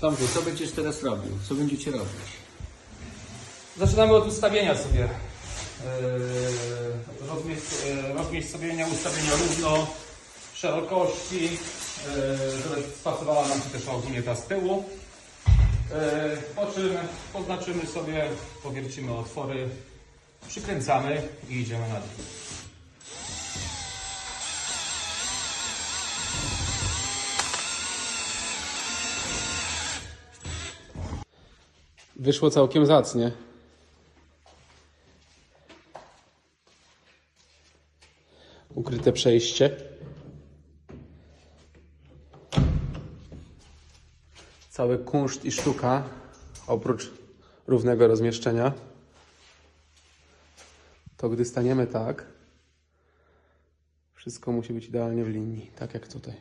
Tomku, co będziesz teraz robił? Co będziecie robić? Zaczynamy od ustawienia sobie. Yy, rozmiejs- yy, rozmiejscowienia, ustawienia równo, szerokości, yy, żeby spasowała nam się też ogólnie z tyłu. Yy, po czym poznaczymy sobie, powiercimy otwory, przykręcamy i idziemy na dół. Wyszło całkiem zacnie. Ukryte przejście. Cały kunszt i sztuka, oprócz równego rozmieszczenia. To gdy staniemy tak, wszystko musi być idealnie w linii, tak jak tutaj.